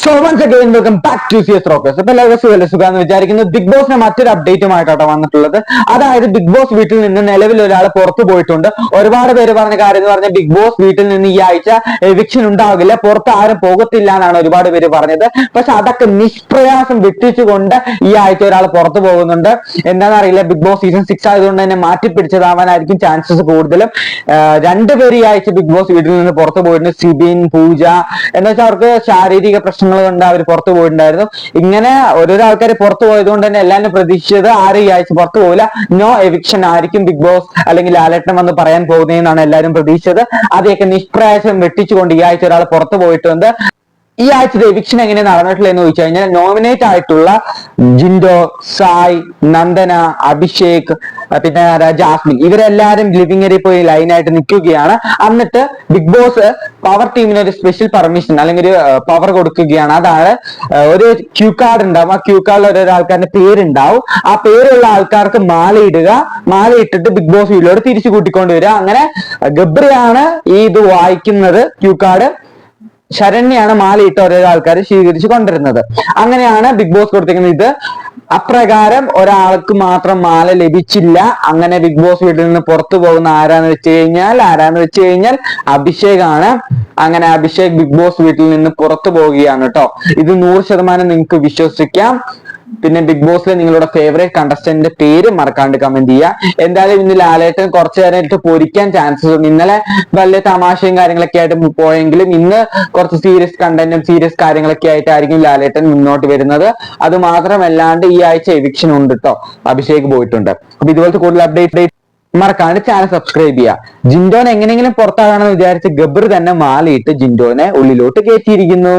So once again welcome back to C S Rockers അപ്പൊ സുഖം സുഖമെന്ന് വിചാരിക്കുന്നു. ബിഗ് ബോസിന്റെ മറ്റൊരു അപ്ഡേറ്റുമായിട്ടാണ് വന്നിട്ടുള്ളത്. അതായത് ബിഗ് ബോസ് വീട്ടിൽ നിന്ന് നിലവിൽ ഒരാൾ പുറത്തു പോയിട്ടുണ്ട്. ഒരുപാട് പേര് പറഞ്ഞ കാര്യം എന്ന് പറഞ്ഞാൽ ബിഗ് ബോസ് വീട്ടിൽ നിന്ന് ഈ ആഴ്ച എവിക്ഷൻ ഉണ്ടാവില്ല പുറത്ത് ആരും പോകത്തില്ല എന്നാണ് ഒരുപാട് പേര് പറഞ്ഞത്. പക്ഷെ അതൊക്കെ നിഷ്പ്രയാസം വിട്ടിച്ചുകൊണ്ട് ഈ ആഴ്ച ഒരാൾ പുറത്തു പോകുന്നുണ്ട്. എന്താണെന്നറിയില്ല ബിഗ് ബോസ് സീസൺ സിക്സ് ആയതുകൊണ്ട് തന്നെ മാറ്റി പിടിച്ചതാവാനായിരിക്കും ചാൻസസ് കൂടുതലും രണ്ടുപേര് ഈ ആഴ്ച ബിഗ് ബോസ് വീട്ടിൽ നിന്ന് പുറത്തു പോയിട്ടുണ്ട്. സിബിൻ പൂജ. എന്ന് വെച്ചാൽ അവർക്ക് ശാരീരിക പ്രശ്നങ്ങൾ കൊണ്ട് അവർ പുറത്തു പോയിട്ടുണ്ടായിരുന്നു. ഇങ്ങനെ ഓരോരോ ആൾക്കാർ പുറത്തു പോയതുകൊണ്ട് തന്നെ എല്ലാവരും പ്രതീക്ഷിച്ചത് ആരും ഈ ആഴ്ച പുറത്തു പോകില്ല നോ എവിക്ഷൻ ആയിരിക്കും ബിഗ് ബോസ് അല്ലെങ്കിൽ ലാലേട്ടൻ വന്ന് പറയാൻ പോകുന്നതെന്നാണ് എല്ലാവരും പ്രതീക്ഷിച്ചത്. അതൊക്കെ നിഷ്പ്രയാസം വെട്ടിച്ചുകൊണ്ട് ഈ ആഴ്ച ഒരാൾ പുറത്തു പോയിട്ടുണ്ട്. ഈ ആഴ്ചത്തെ എവിക്ഷൻ എങ്ങനെ നടന്നിട്ടില്ല എന്ന് ചോദിച്ചു കഴിഞ്ഞാൽ നോമിനേറ്റ് ആയിട്ടുള്ള ജിൻഡോ സായ് നന്ദന അഭിഷേക് പിന്നെ ജാസ്മിൻ. ഇവരെല്ലാരും ലിവിംഗ് ഏരിയ പോയി ലൈനായിട്ട് നിൽക്കുകയാണ്. എന്നിട്ട് ബിഗ് ബോസ് പവർ ടീമിന് ഒരു സ്പെഷ്യൽ പെർമിഷൻ അല്ലെങ്കിൽ ഒരു പവർ കൊടുക്കുകയാണ്. അതാണ് ഒരു ക്യൂ കാർഡ് ഉണ്ടാവും. ആ ക്യൂ കാർഡിൽ ഓരോ ആൾക്കാരുടെ പേരുണ്ടാവും. ആ പേരുള്ള ആൾക്കാർക്ക് മാല ഇടുക മാല ഇട്ടിട്ട് ബിഗ് ബോസ് വീലോട് തിരിച്ചു കൂട്ടിക്കൊണ്ടുവരിക അങ്ങനെ ഗബ്രിയാണ് ഈ ഇത് വായിക്കുന്നത് ക്യൂ കാർഡ് ശരണ്യാണ് മാലയിട്ട് ഓരോ ആൾക്കാർ സ്വീകരിച്ചു കൊണ്ടിരുന്നത് അങ്ങനെയാണ് ബിഗ് ബോസ് കൊടുത്തിരിക്കുന്നത്. ഇത് അപ്രകാരം ഒരാൾക്ക് മാത്രം മാല ലഭിച്ചില്ല. അങ്ങനെ ബിഗ് ബോസ് വീട്ടിൽ നിന്ന് പുറത്തു പോകുന്ന ആരാന്ന് വെച്ച് കഴിഞ്ഞാൽ ആരാന്ന് വെച്ച് കഴിഞ്ഞാൽ അഭിഷേകാണ്. അങ്ങനെ അഭിഷേക് ബിഗ് ബോസ് വീട്ടിൽ നിന്ന് പുറത്തു പോവുകയാണ് കേട്ടോ ഇത് നൂറ് ശതമാനം നിങ്ങൾക്ക് വിശ്വസിക്കാം. പിന്നെ ബിഗ് ബോസിലെ നിങ്ങളുടെ ഫേവറേറ്റ് കണ്ടസ്റ്റന്റിന്റെ പേര് മറക്കാണ്ട് കമന്റ് ചെയ്യുക എന്തായാലും ഇന്ന് ലാലേട്ടൻ കുറച്ചു നേരം ഇട്ട് പൊരിക്കാൻ ചാൻസസ് ഉണ്ട്. ഇന്നലെ വലിയ തമാശയും കാര്യങ്ങളൊക്കെ ആയിട്ട് പോയെങ്കിലും ഇന്ന് കുറച്ച് സീരിയസ് കണ്ടന്റും സീരിയസ് കാര്യങ്ങളൊക്കെ ആയിട്ടായിരിക്കും ലാലേട്ടൻ മുന്നോട്ട് വരുന്നത്. അത് മാത്രമല്ലാണ്ട് ഈ ആഴ്ച എവിക്ഷൻ ഉണ്ട് കേട്ടോ അഭിഷേക് പോയിട്ടുണ്ട്. അപ്പൊ ഇതുപോലത്തെ കൂടുതൽ അപ്ഡേറ്റ് മറക്കാണ്ട് ചാനൽ സബ്സ്ക്രൈബ് ചെയ്യുക ജിൻഡോനെ എങ്ങനെയെങ്കിലും പുറത്താകണമെന്ന് വിചാരിച്ച് ഗബ്ബർ തന്നെ മാലയിട്ട് ജിൻഡോനെ ഉള്ളിലോട്ട് കയറ്റിയിരിക്കുന്നു.